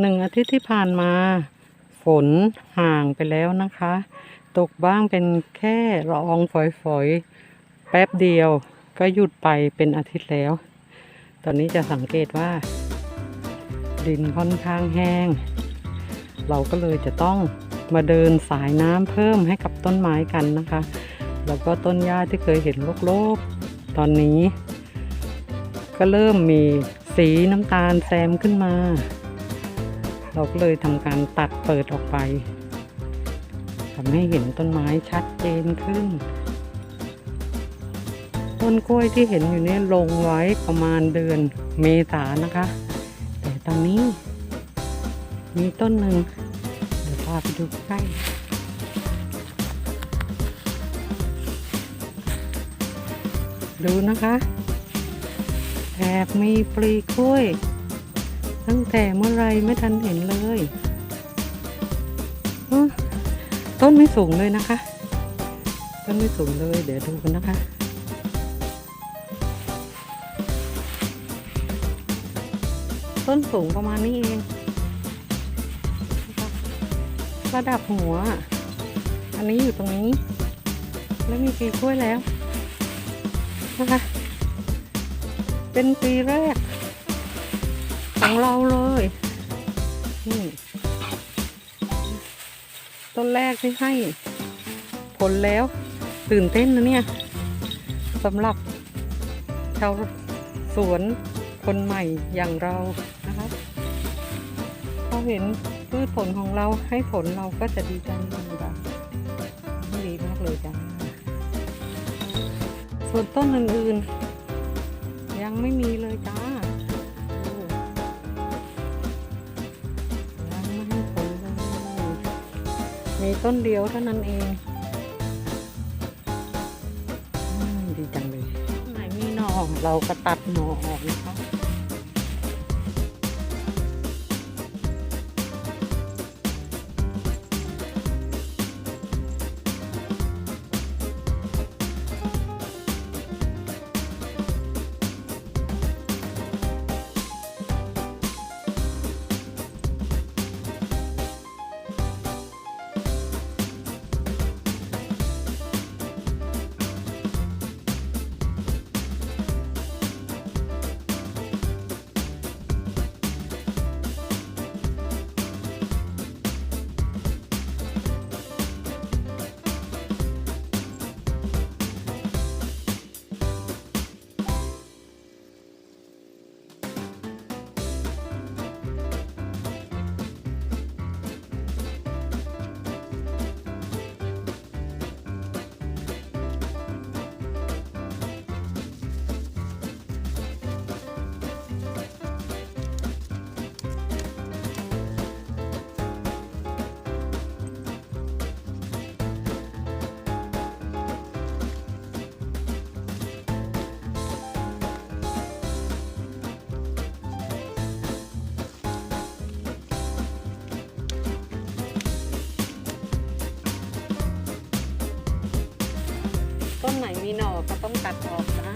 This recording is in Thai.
หนึ่งอาทิตย์ที่ผ่านมา ฝนห่างไปแล้วนะคะ ตกบ้างเป็นแค่ละอองฝอยๆ แป๊บเดียวก็หยุดไปเป็นอาทิตย์แล้ว ตอนนี้จะสังเกตว่า ดินค่อนข้างแห้ง เราก็เลยจะต้องมาเดินสายน้ำเพิ่มให้กับต้นไม้กันนะคะ แล้วก็ต้นหญ้าที่เคยเห็นโลกๆ ตอนนี้ ก็เริ่มมีสีน้ำตาลแซมขึ้นมา เราก็เลยทำการตัดเปิดออกไปทำให้เห็นต้นไม้ชัดเจนขึ้น ต้นกล้วยที่เห็นอยู่เนี่ยลงไว้ประมาณเดือนเมษานะคะ แต่ตอนนี้มีต้นหนึ่งเดี๋ยวพาไปดูใกล้ดูนะคะแอบมีปลีกล้วย ตั้งแต่เมื่อไรไม่ทันเห็นเลยต้นไม่สูงเลยนะคะ ต้นไม่สูงเลย เดี๋ยวดูกันนะคะต้นสูงประมาณนี้เอง ระดับหัว อันนี้อยู่ตรงนี้ แล้วมีปีกล้วยแล้วนะคะ เป็นปีแรก ของเราเลยนี่ต้นแรกที่ให้ ผลแล้ว ตื่นเต้นนะเนี่ยสำหรับชาวสวนคนใหม่อย่างเรานะคะพอเห็นพืชผลของเราให้ผลเราก็จะดีใจมือนกันดีมากเลยจ้าส่วนต้นอื่นๆ ยังไม่มีเลยจ้า มีต้นเดียวเท่านั้นเองอมดีจังเลยไหนมีหน่อเราก็ตัดหน่อออกนะคะ ต้นไหนมีหน่อก็ต้องตัดออกนะ